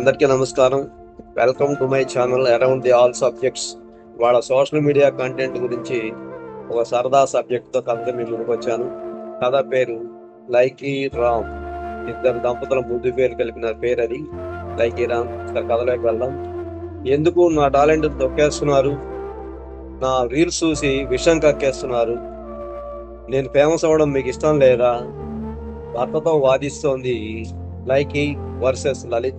అందరికీ నమస్కారం. Welcome to my channel around the all subjects వాళ్ళ సోషల్ మీడియా కంటెంట్ గురించి ఒక సరదా సబ్జెక్ట్తో కథ మీ ముందుకు వచ్చాను. కథ పేరు లైకీ రామ్. ఇద్దరు దంపతుల ముద్దు పేరు కలిపిన పేరు అది. లైకీ రామ్ ఇక కథలోకి వెళ్దాం. ఎందుకు నా టాలెంట్ తొక్కేస్తున్నారు? నా రీల్స్ చూసి విషం కక్కేస్తున్నారు. నేను ఫేమస్ అవ్వడం మీకు ఇష్టం లేదా? భర్తతో వాదిస్తోంది లైకీ వర్సెస్ లలిత.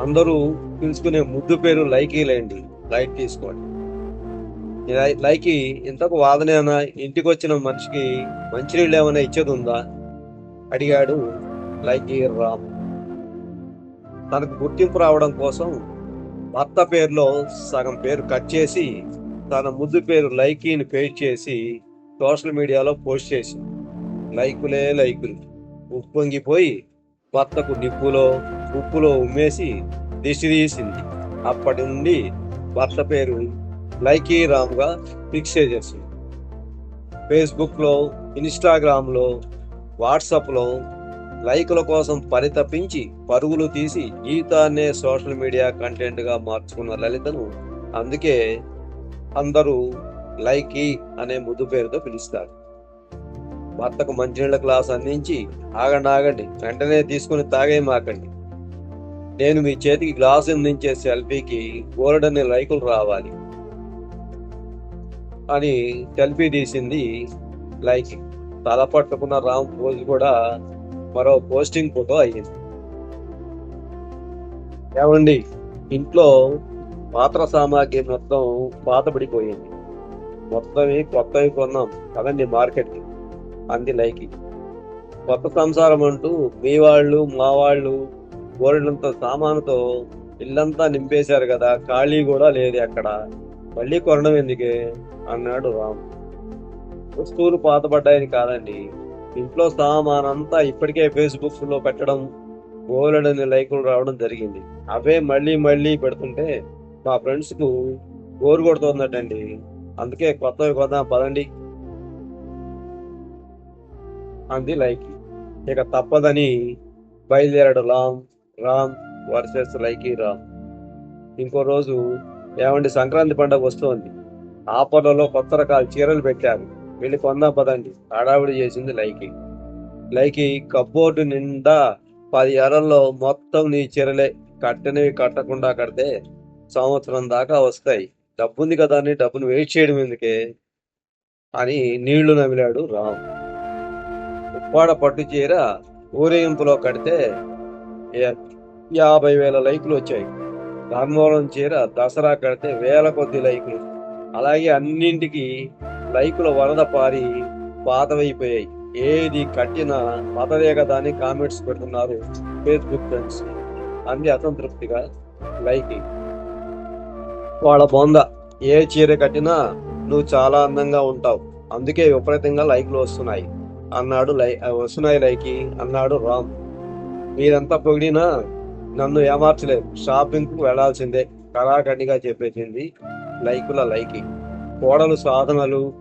అందరూ పిలుచుకునే ముద్దు పేరు లైకీలేండి లైట్ తీసుకోండి. లైకి లైకీ ఇంతకు వాదనేనా ఇంటికి వచ్చిన మనిషికి మంచినీళ్ళు ఏమైనా ఇచ్చేది ఉందా అడిగాడు లైకి రామ్. తనకు గుర్తింపు రావడం కోసం భర్త పేరులో సగం పేరు కట్ చేసి తన ముద్దు పేరు లైకీని పేస్ట్ చేసి సోషల్ మీడియాలో పోస్ట్ చేసి లైకులే లైకులు. ఉప్పొంగిపోయి భర్తకు నిప్పులో ఉప్పులో ఉమ్మేసి దిష్టి తీసింది. అప్పటి నుండి భర్త పేరు లైకీ రామ్గా ఫిక్స్ చేసేసింది. ఫేస్బుక్లో ఇన్స్టాగ్రామ్లో వాట్సాప్లో లైకుల కోసం పరితపించి పరుగులు తీసి జీవితాన్నే సోషల్ మీడియా కంటెంట్గా మార్చుకున్న లలితను అందుకే అందరూ లైకీ అనే ముద్దు పేరుతో పిలుస్తారు. భర్తకు మంచినీళ్ళ గ్లాస్ అందించి ఆగండి ఆగండి వెంటనే తీసుకుని తాగే మాకండి నేను మీ చేతికి గ్లాస్ అందించే సెల్ఫీకి గోల్డెన్ లైకులు రావాలి. అని సెల్ఫీ తీసింది లైక్. తల పట్టుకున్న రామ్ పోజ్ కూడా మరో పోస్టింగ్ ఫోటో అయ్యింది. ఏమండి ఇంట్లో పాత్ర సామాగ్రి మొత్తం పాతబడిపోయింది మొత్తమే కొత్తవి కొన్నాం. కదండి మార్కెట్ అంది లైకి. కొత్త సంసారం అంటూ మీ వాళ్ళు మా వాళ్ళు గోరెడంత సామానుతో ఇల్లంతా నింపేశారు కదా ఖాళీ కూడా లేదు అక్కడ. మళ్ళీ కొనడం ఎందుకే? అన్నాడు రామ్. వస్తువులు పాతపడ్డాయని కాదండి. ఇంట్లో సామానంతా ఇప్పటికే ఫేస్బుక్లో పెట్టడం గోలెడని లైకులు రావడం జరిగింది. అవే మళ్ళీ మళ్ళీ పెడుతుంటే మా ఫ్రెండ్స్కు బోరు కొడుతుందటండి. అందుకే కొత్తవి కొద్దాం పదండి. అంది లైక్. ఇక తప్పదని బయలుదేరాడు రామ్. రామ్ వర్సెస్ లైకి రామ్. ఇంకో రోజు ఏమండి సంక్రాంతి పండుగ వస్తోంది. ఆఫర్లలో కొత్త రకాల చీరలు పెట్టారు. వెళ్ళి కొందాం పదండి. హడావిడి చేసింది లైకి. లైకి కబ్బోర్డు నిండా పది ఎరల్లో మొత్తం నీ చీరలే. కట్టనివి కట్టకుండా కడితే సంవత్సరం దాకా వస్తాయి. డబ్బుంది కదా అని డబ్బును వెయిట్ చేయడం ఎందుకే అని నీళ్ళు నమిలాడు రామ్. ఉప్పాడ పట్టు చీర ఊరేగింపులో కడితే యాభై వేల లైకులు వచ్చాయి. ధర్మవరం చీర దసరా కడితే వేల కొద్ది లైకులు. అలాగే అన్నింటికి లైకుల వరద పారి పాతవైపోయాయి. ఏది కట్టినా మతదే కదా అని కామెంట్స్ పెడుతున్నారు ఫేస్బుక్ ఫ్రెండ్స్. అన్ని అసంతృప్తిగా లైకింగ్. వాళ్ళ బొంద ఏ చీర కట్టినా నువ్వు చాలా అందంగా ఉంటావు. అందుకే విపరీతంగా లైక్లు వస్తున్నాయి. అన్నాడు లై వస్తున్నాయి లైకి అన్నాడు రామ్. మీరంతా పొగిడినా నన్ను ఏమార్చలేదు. షాపింగ్కు వెళ్ళాల్సిందే. కళాఖండిగా చెప్పేసింది లైకుల లైకి. కోడలు సాధనలు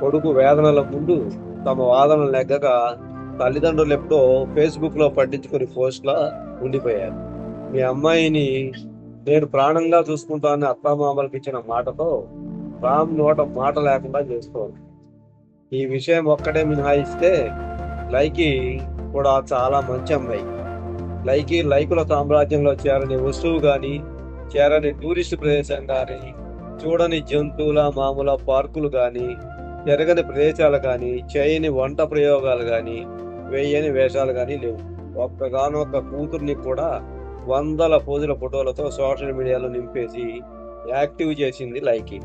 కొడుకు వేదనల ముందు తమ వాదనలు లెగ్గక తల్లిదండ్రులు ఎప్పుడో ఫేస్బుక్లో పట్టించుకుని పోస్ట్లా ఉండిపోయారు. మీ అమ్మాయిని నేను ప్రాణంగా చూసుకుంటానని అత్తమామలకి ఇచ్చిన మాటతో రామ్ నోట మాట లేకుండా చేసుకోవాలి ఈ విషయం ఒక్కటే మినహాయిస్తే లైకి కూడా చాలా మంచి అమ్మాయి. లైకి లైకుల సామ్రాజ్యంలో చేరని వస్తువు గాని చేరని టూరిస్ట్ ప్రదేశం గాని చూడని జంతువుల మామూల పార్కులు గాని జరగని ప్రదేశాలు గాని చేయని వంట ప్రయోగాలు గాని వేయని వేషాలు గాని లేవు. ఒక్కగానొక్క కూతుర్ని కూడా వందల పోజుల ఫోటోలతో సోషల్ మీడియాలో నింపేసి యాక్టివ్ చేసింది లైకి.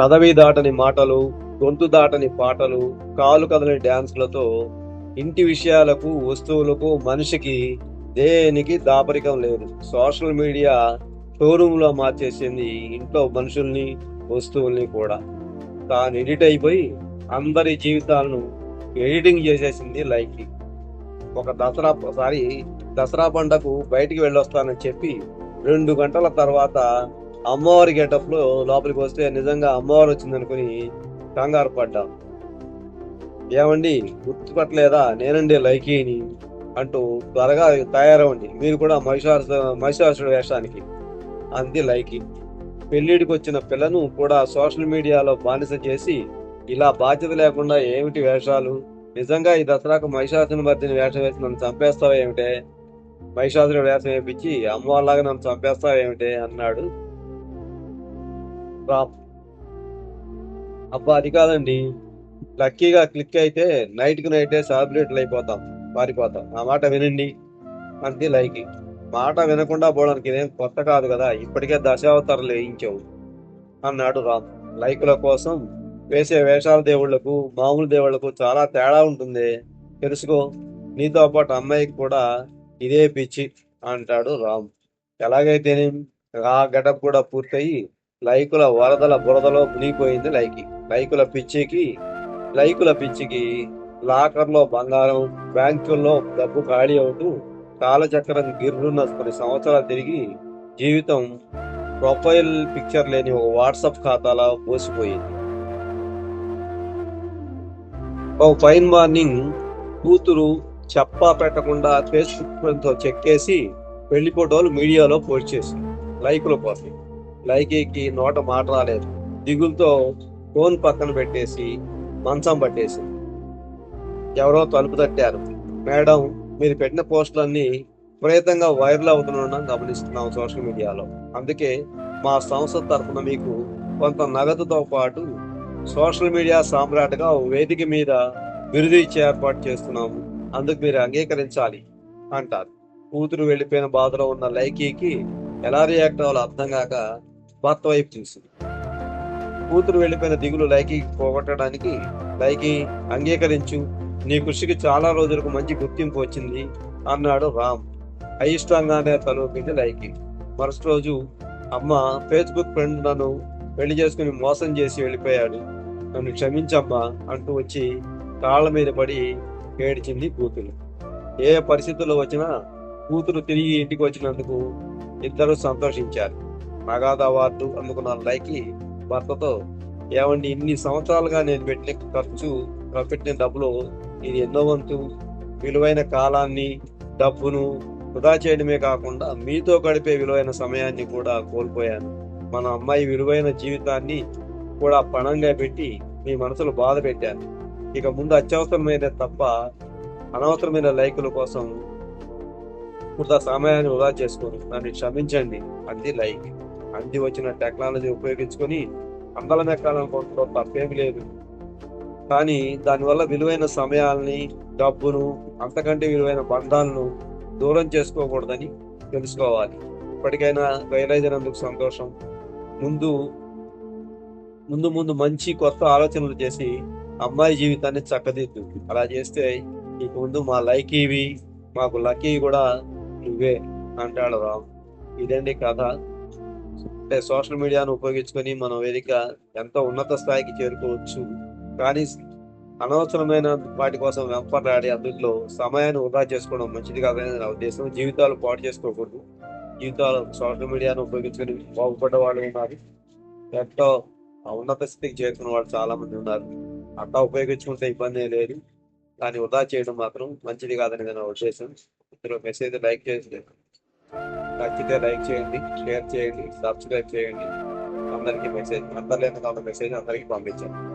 పదవి దాటని మాటలు గొంతు దాటని పాటలు కాలు కదలని డ్యాన్స్లతో ఇంటి విషయాలకు వస్తువులకు మనిషికి దేనికి దాపరికం లేదు. సోషల్ మీడియా షోరూంలో మార్చేసింది ఇంట్లో మనుషుల్ని వస్తువుల్ని కూడా. తాను ఎడిట్ అయిపోయి అందరి జీవితాలను ఎడిటింగ్ చేసేసింది లైకి ఒక దసరా సారి దసరా పండగకు బయటికి వెళ్ళొస్తానని చెప్పి రెండు గంటల తర్వాత అమ్మవారి గెటప్లో లోపలికి వస్తే నిజంగా అమ్మవారు వచ్చిందనుకుని కంగారు పడ్డాం. ఏమండి గుర్తుపట్టలేదా? నేనండి లైకీని. అంటూ త్వరగా తయారవండి మీరు కూడా మహిషాసు మహిషాసుడు వేషానికి అంది లైకి. పెళ్ళిడికి వచ్చిన పిల్లను కూడా సోషల్ మీడియాలో బానిస చేసి ఇలా బాధ్యత లేకుండా ఏమిటి వేషాలు? నిజంగా ఈ దసరాకు మహిషాసుని మధ్యన వేషం వేసి నన్ను చంపేస్తావా ఏమిటే? మహిషాసుని వేషం వేపించి అమ్మవాళ్ళలాగా నన్ను చంపేస్తావా ఏమిటే? అన్నాడు. రామ్. అబ్బా అది కాదండి. లక్కీగా క్లిక్ అయితే నైట్కి నైటే సెలబ్రేట్లు అయిపోతాం. పారిపోతాం. ఆ మాట వినండి. అంతే లైకి. మాట వినకుండా పోవడానికి ఇదేం కొత్త కాదు కదా? ఇప్పటికే దశావతారాలు వేయించావు అన్నాడు రామ్. లైకుల కోసం వేసే వేషాల దేవుళ్ళకు మామూలు దేవుళ్ళకు చాలా తేడా ఉంటుంది. తెలుసుకో నీతో పాటు అమ్మాయికి కూడా ఇదే పిచ్చి అంటాడు రామ్. ఎలాగైతేనే ఆ గడప కూడా పూర్తయి లైకుల వరదల బురదలో మునిగిపోయింది లైకి. లైకుల పిచ్చికి లైకుల పిచ్చికి లాకర్లో బంగారం బ్యాంకుల్లో డబ్బు ఖాళీ అవుతూ కాలచక్రం గిర్రున్న కొన్ని సంవత్సరాలు తిరిగి జీవితం ప్రొఫైల్ పిక్చర్ లేని ఒక వాట్సాప్ ఖాతాలో పోసిపోయింది ఒక ఫైన్ మార్నింగ్ కూతురు చెప్పా పెట్టకుండా ఫేస్బుక్తో చెక్కేసి పెళ్ళి ఫోటోలు మీడియాలో పోస్ట్ చేసి లైకుల కోసం. లైకేకి నోట మాట రాలేదు. దిగులతో ఫోన్ పక్కన పెట్టేసి మంచం పట్టేసింది. ఎవరో తలుపు తట్టారు. మేడం మీరు పెట్టిన పోస్టులన్నీ విపరీతంగా వైరల్ అవుతుండడం గమనిస్తున్నాం సోషల్ మీడియాలో. అందుకే మా సంస్థ తరఫున మీకు కొంత నగదుతో పాటు సోషల్ మీడియా సామ్రాట్గా వేదిక మీద బిరుదు ఇచ్చే ఏర్పాటు చేస్తున్నాము. అందుకు మీరు అంగీకరించాలి అంటారు. కూతురు వెళ్ళిపోయిన బాధలో ఉన్న లైకీకి ఎలా రియాక్ట్ అవ్వాలో అర్థం కాక భర్త వైపు చూసింది. కూతురు వెళ్ళిపోయిన దిగులు లైకీకి పోగొట్టడానికి లైకీ అంగీకరించు నీ కృషికి చాలా రోజులకు మంచి గుర్తింపు వచ్చింది అన్నాడు రామ్. అయిష్టంగానే తలూపింది లైకి. మరుసటి రోజు అమ్మ ఫేస్బుక్ ఫ్రెండ్ నన్ను పెళ్ళి చేసుకుని మోసం చేసి వెళ్ళిపోయాడు. నన్ను క్షమించమ్మా అంటూ వచ్చి కాళ్ళ మీద పడి ఏడ్చింది కూతురు. ఏ పరిస్థితుల్లో వచ్చినా కూతురు తిరిగి ఇంటికి వచ్చినందుకు ఇద్దరు సంతోషించారు. నగాద అవార్డు అందుకున్న లైకి భర్తతో ఏమండి ఇన్ని సంవత్సరాలుగా నేను పెట్టిన ఖర్చు పెట్టిన డబ్బులు ఇది ఎన్నో వంతు విలువైన కాలాన్ని డబ్బును వృధా చేయడమే కాకుండా మీతో గడిపే విలువైన సమయాన్ని కూడా కోల్పోయాను. మన అమ్మాయి విలువైన జీవితాన్ని కూడా పణంగా పెట్టి మీ మనసులో బాధ పెట్టాను. ఇక ముందు అత్యవసరమైన తప్ప అనవసరమైన లైకుల కోసం వృధా సమయాన్ని వృధా చేసుకోరు నన్ను క్షమించండి. అంది లైక్. అంది వచ్చిన టెక్నాలజీ ఉపయోగించుకొని అందలం ఎక్కాలనుకుంటున్న తప్పేమి లేదు. కానీ దానివల్ల విలువైన సమయాల్ని డబ్బును అంతకంటే విలువైన బంధాలను దూరం చేసుకోకూడదని తెలుసుకోవాలి. ఇప్పటికైనా రియలైజ్ సంతోషం. ముందు ముందు ముందు మంచి కొత్త ఆలోచనలు చేసి అమ్మాయి జీవితాన్ని చక్కదిద్దు. అలా చేస్తే ఇక ముందు మా లైకీవి మాకు లక్కీ కూడా నువ్వే అంటాడు రామ్. ఇదండి కథ. అంటే సోషల్ మీడియాను ఉపయోగించుకొని మన వేదిక ఎంతో ఉన్నత స్థాయికి చేరుకోవచ్చు. కానీ అనవసరమైన వాటి కోసం వెంపర్లాడి అందులో సమయాన్ని వృధా చేసుకోవడం మంచిది కాదని నా ఉద్దేశం. జీవితాలు పాటు చేసుకోకూడదు. జీవితాలు సోషల్ మీడియాను ఉపయోగించుకొని బాగుపడ్డ వాళ్ళు ఉన్నారు. ఎంతో ఉన్నత స్థితికి చేరుకున్న వాళ్ళు చాలా మంది ఉన్నారు. అట్లా ఉపయోగించుకుంటే ఇబ్బంది లేదు. దాన్ని వృధా చేయడం మాత్రం మంచిది కాదని నా ఉద్దేశం. ఇందులో మెసేజ్ లైక్ చేసి నచ్చితే లైక్ చేయండి షేర్ చేయండి సబ్స్క్రైబ్ చేయండి. అందరికీ మెసేజ్ అందరిలో మెసేజ్ అందరికీ పంపించండి.